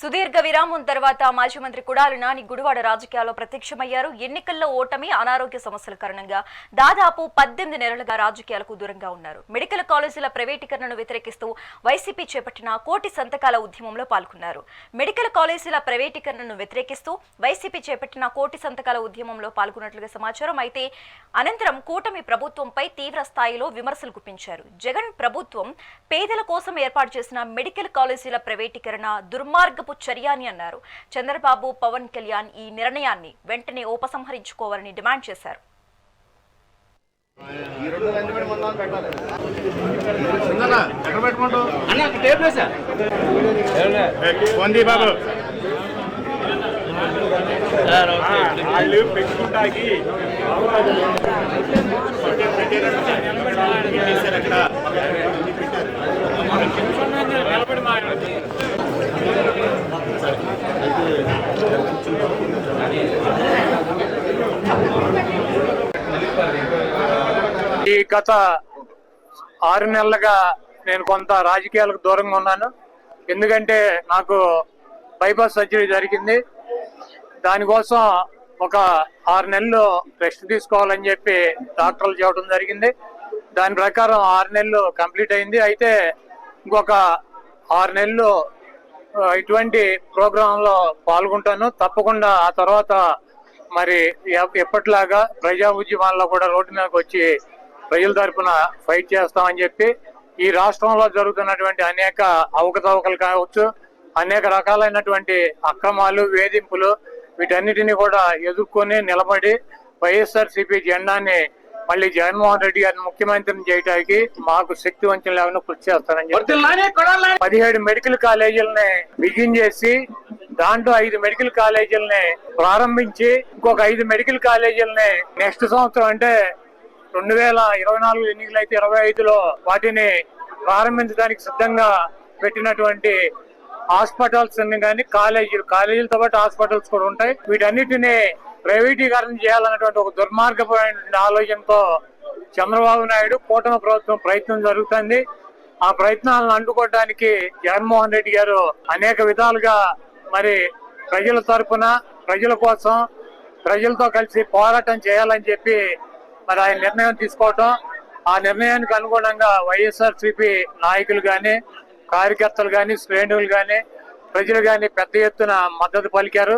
సుదీర్ఘ విరామం తర్వాత మాజీ మంత్రి కుడాలి నాని గుడివాడ రాజకీయాల్లో ప్రత్యక్షమయ్యారు. ఎన్నికల్లో ఓటమి అనారోగ్య సమస్యల కారణంగా దాదాపు పద్దెనిమిది నెలలుగా రాజకీయాలకు దూరంగా ఉన్నారు. మెడికల్ కాలేజీల ప్రైవేటీకరణను వ్యతిరేకిస్తూ వైసీపీ చేపట్టిన కోటి సంతకాల ఉద్యమంలో పాల్గొన్నారు. మెడికల్ కాలేజీల ప్రైవేటీకరణను వ్యతిరేకిస్తూ వైసీపీ చేపట్టిన కోటి సంతకాల ఉద్యమంలో పాల్గొన్నట్లుగా సమాచారం. అయితే అనంతరం కూటమి ప్రభుత్వంపై తీవ్ర స్థాయిలో విమర్శలు గుప్పించారు. జగన్ ప్రభుత్వం పేదల కోసం ఏర్పాటు చేసిన మెడికల్ కాలేజీల ప్రైవేటీకరణ దుర్మార్గపు చర్య అని అన్నారు చంద్రబాబు పవన్ కళ్యాణ్ ఈ నిర్ణయాన్ని వెంటనే ఉపసంహరించుకోవాలని డిమాండ్ చేశారు బాబు పెట్టుకుంటాకి ఈ గత ఆరు నెలలుగా నేను కొంత రాజకీయాలకు దూరంగా ఉన్నాను. ఎందుకంటే నాకు బైపాస్ సర్జరీ జరిగింది. దానికోసం ఒక ఆరు నెలలు రెస్ట్ తీసుకోవాలని చెప్పి డాక్టర్లు చెప్పడం జరిగింది. దాని ప్రకారం ఆరు నెలలు కంప్లీట్ అయింది. అయితే ఇంకొక ఆరు నెలలు ఇటువంటి ప్రోగ్రాంలో పాల్గొంటాను. తప్పకుండా ఆ తర్వాత మరి ఎప్పటిలాగా ప్రజా ఉద్యమాల్లో కూడా రోడ్డు మీదకి వచ్చి ప్రజల తరపున ఫైట్ చేస్తామని చెప్పి ఈ రాష్ట్రంలో జరుగుతున్నటువంటి అనేక అవకతవకలు కావచ్చు అనేక రకాలైనటువంటి అక్రమాలు వేధింపులు వీటన్నిటిని కూడా ఎదుర్కొని నిలబడి వైఎస్ఆర్ సిపి జెండాని మళ్ళీ జగన్మోహన్ రెడ్డి గారిని ముఖ్యమంత్రిని చేయడానికి మాకు శక్తి వంచన లేకుండా కృషి చేస్తానని చెప్పి పదిహేడు మెడికల్ కాలేజీలని బిగిన్ చేసి దాంట్లో ఐదు మెడికల్ కాలేజీలని ప్రారంభించి ఇంకొక ఐదు మెడికల్ కాలేజీలని నెక్స్ట్ సంవత్సరం అంటే రెండు వేల ఇరవై నాలుగు ఎన్నికలు అయితే ఇరవై ఐదులో వాటిని ప్రారంభించడానికి సిద్ధంగా పెట్టినటువంటి హాస్పిటల్స్ కానీ కాలేజీలు కాలేజీలతో పాటు హాస్పిటల్స్ కూడా ఉంటాయి. వీటన్నిటిని ప్రైవేటీకరణ చేయాలన్నటువంటి ఒక దుర్మార్గమైనటువంటి ఆలోచనతో చంద్రబాబు నాయుడు కూటమి ప్రభుత్వం ప్రయత్నం జరుగుతుంది. ఆ ప్రయత్నాలను అడ్డుకోవడానికి జగన్మోహన్ రెడ్డి గారు అనేక విధాలుగా మరి ప్రజల తరపున ప్రజల కోసం ప్రజలతో కలిసి పోరాటం చేయాలని చెప్పి మరి ఆయన నిర్ణయం తీసుకోవటం ఆ నిర్ణయానికి అనుగుణంగా వైఎస్ఆర్ సిపి నాయకులు కానీ కార్యకర్తలు కానీ శ్రేణులు కానీ ప్రజలు కానీ పెద్ద ఎత్తున మద్దతు పలికారు.